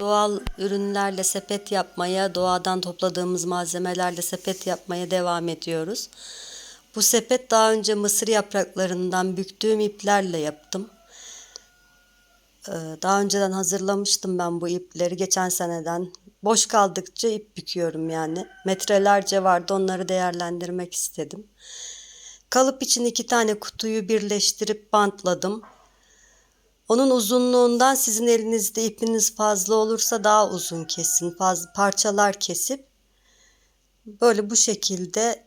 Doğal ürünlerle sepet yapmaya, doğadan topladığımız malzemelerle sepet yapmaya devam ediyoruz. Bu sepet daha önce mısır yapraklarından büktüğüm iplerle yaptım. Ee, Daha önceden hazırlamıştım ben bu ipleri geçen seneden. Boş kaldıkça ip büküyorum yani. Metrelerce vardı onları değerlendirmek istedim. Kalıp için iki tane kutuyu birleştirip bantladım. Onun uzunluğundan sizin elinizde ipiniz fazla olursa daha uzun kesin. Fazla parçalar kesip böyle bu şekilde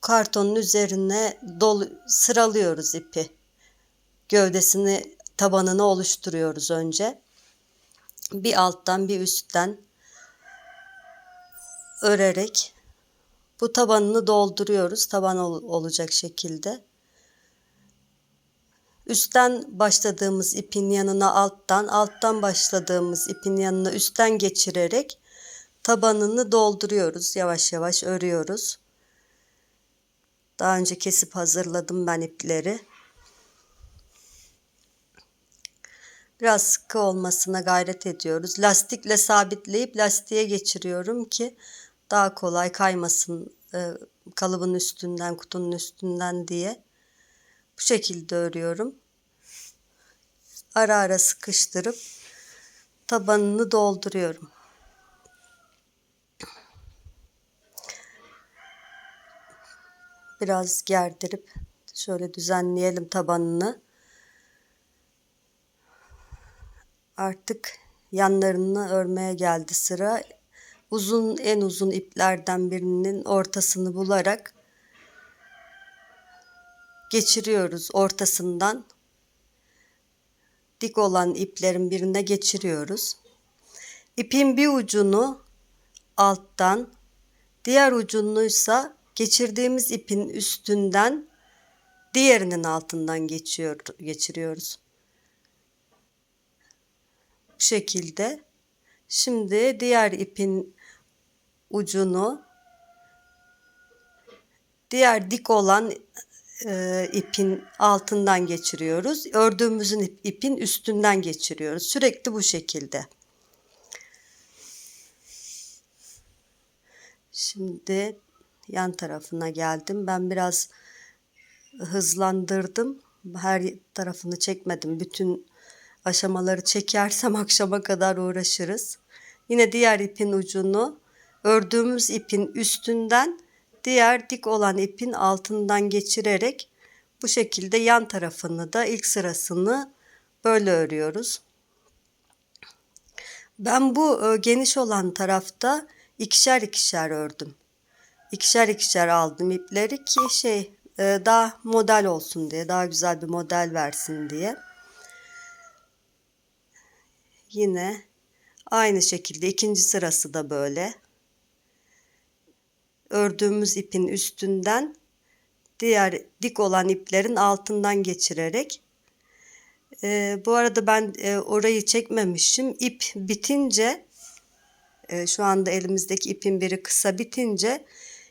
kartonun üzerine dolu sıralıyoruz ipi. Gövdesini, tabanını oluşturuyoruz önce. Bir alttan bir üstten örerek bu tabanını dolduruyoruz. Taban ol- olacak şekilde. Üstten başladığımız ipin yanına alttan, alttan başladığımız ipin yanına üstten geçirerek tabanını dolduruyoruz. Yavaş yavaş örüyoruz. Daha önce kesip hazırladım ben ipleri. Biraz sıkı olmasına gayret ediyoruz. Lastikle sabitleyip lastiğe geçiriyorum ki daha kolay kaymasın e, kalıbın üstünden, kutunun üstünden diye. Bu şekilde örüyorum. Ara ara sıkıştırıp tabanını dolduruyorum. Biraz gerdirip şöyle düzenleyelim tabanını. Artık yanlarını örmeye geldi sıra. Uzun en uzun iplerden birinin ortasını bularak geçiriyoruz ortasından. Dik olan iplerin birine geçiriyoruz. İpin bir ucunu alttan, diğer ucunuysa geçirdiğimiz ipin üstünden diğerinin altından geçiyor, geçiriyoruz. Bu şekilde. Şimdi diğer ipin ucunu diğer dik olan e, ipin altından geçiriyoruz. Ördüğümüzün ip- ipin üstünden geçiriyoruz. Sürekli bu şekilde. Şimdi yan tarafına geldim. Ben biraz hızlandırdım. Her tarafını çekmedim. Bütün aşamaları çekersem akşama kadar uğraşırız. Yine diğer ipin ucunu ördüğümüz ipin üstünden diğer dik olan ipin altından geçirerek bu şekilde yan tarafını da ilk sırasını böyle örüyoruz. Ben bu e, geniş olan tarafta ikişer ikişer ördüm. İkişer ikişer aldım ipleri ki şey e, daha model olsun diye, daha güzel bir model versin diye. Yine aynı şekilde ikinci sırası da böyle. Ördüğümüz ipin üstünden diğer dik olan iplerin altından geçirerek e, bu arada ben e, orayı çekmemişim. İp bitince e, şu anda elimizdeki ipin biri kısa bitince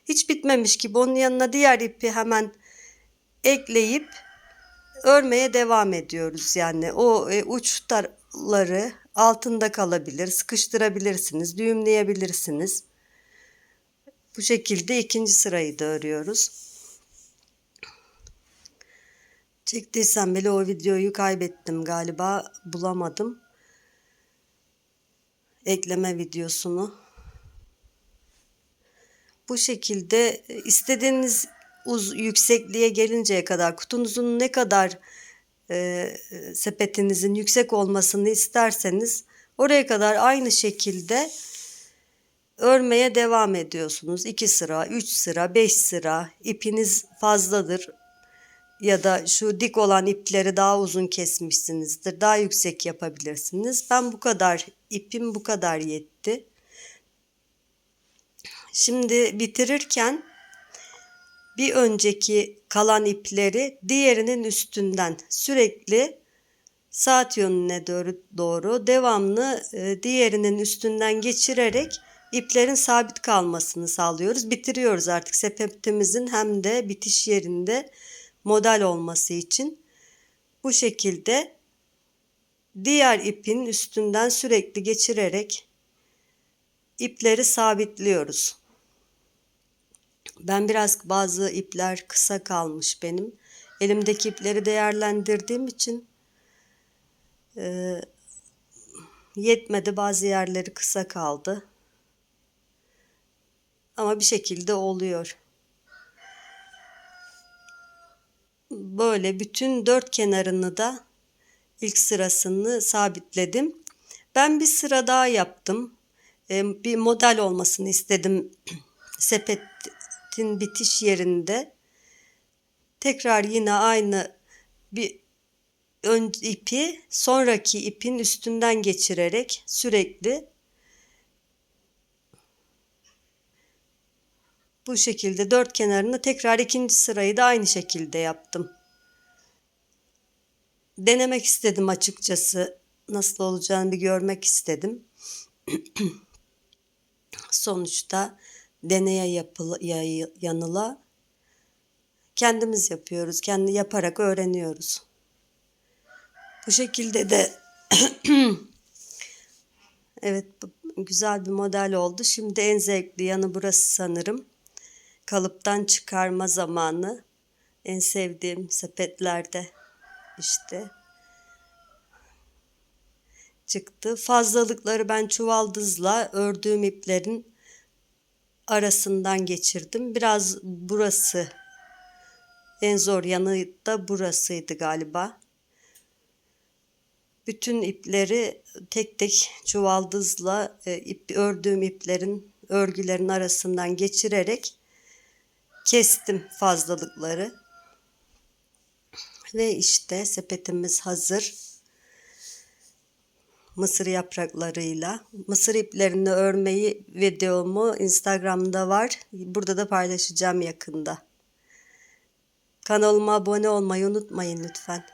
hiç bitmemiş gibi onun yanına diğer ipi hemen ekleyip örmeye devam ediyoruz. Yani o e, uçları altında kalabilir, sıkıştırabilirsiniz, düğümleyebilirsiniz. Bu şekilde ikinci sırayı da örüyoruz. Çektiysem bile o videoyu kaybettim galiba bulamadım. Ekleme videosunu. Bu şekilde e, istediğiniz uz yüksekliğe gelinceye kadar kutunuzun ne kadar e, sepetinizin yüksek olmasını isterseniz oraya kadar aynı şekilde örmeye devam ediyorsunuz. 2 sıra, 3 sıra, 5 sıra ipiniz fazladır ya da şu dik olan ipleri daha uzun kesmişsinizdir. Daha yüksek yapabilirsiniz. Ben bu kadar ipim bu kadar yetti. Şimdi bitirirken bir önceki kalan ipleri diğerinin üstünden sürekli saat yönüne doğru, doğru devamlı e, diğerinin üstünden geçirerek iplerin sabit kalmasını sağlıyoruz. Bitiriyoruz artık sepetimizin hem de bitiş yerinde model olması için. Bu şekilde diğer ipin üstünden sürekli geçirerek ipleri sabitliyoruz. Ben biraz bazı ipler kısa kalmış benim. Elimdeki ipleri değerlendirdiğim için e, yetmedi. Bazı yerleri kısa kaldı. Ama bir şekilde oluyor. Böyle bütün dört kenarını da ilk sırasını sabitledim. Ben bir sıra daha yaptım. E, bir model olmasını istedim sepetin bitiş yerinde. Tekrar yine aynı bir ön ipi sonraki ipin üstünden geçirerek sürekli bu şekilde dört kenarını tekrar ikinci sırayı da aynı şekilde yaptım. Denemek istedim açıkçası. Nasıl olacağını bir görmek istedim. Sonuçta deneye yapıla, yanıla kendimiz yapıyoruz. Kendi yaparak öğreniyoruz. Bu şekilde de evet güzel bir model oldu. Şimdi en zevkli yanı burası sanırım. Kalıptan çıkarma zamanı. En sevdiğim sepetlerde işte çıktı. Fazlalıkları ben çuvaldızla ördüğüm iplerin arasından geçirdim. Biraz burası en zor yanı da burasıydı galiba. Bütün ipleri tek tek çuvaldızla e, ip, ördüğüm iplerin örgülerin arasından geçirerek kestim fazlalıkları. Ve işte sepetimiz hazır. Mısır yapraklarıyla. Mısır iplerini örmeyi videomu Instagram'da var. Burada da paylaşacağım yakında. Kanalıma abone olmayı unutmayın lütfen.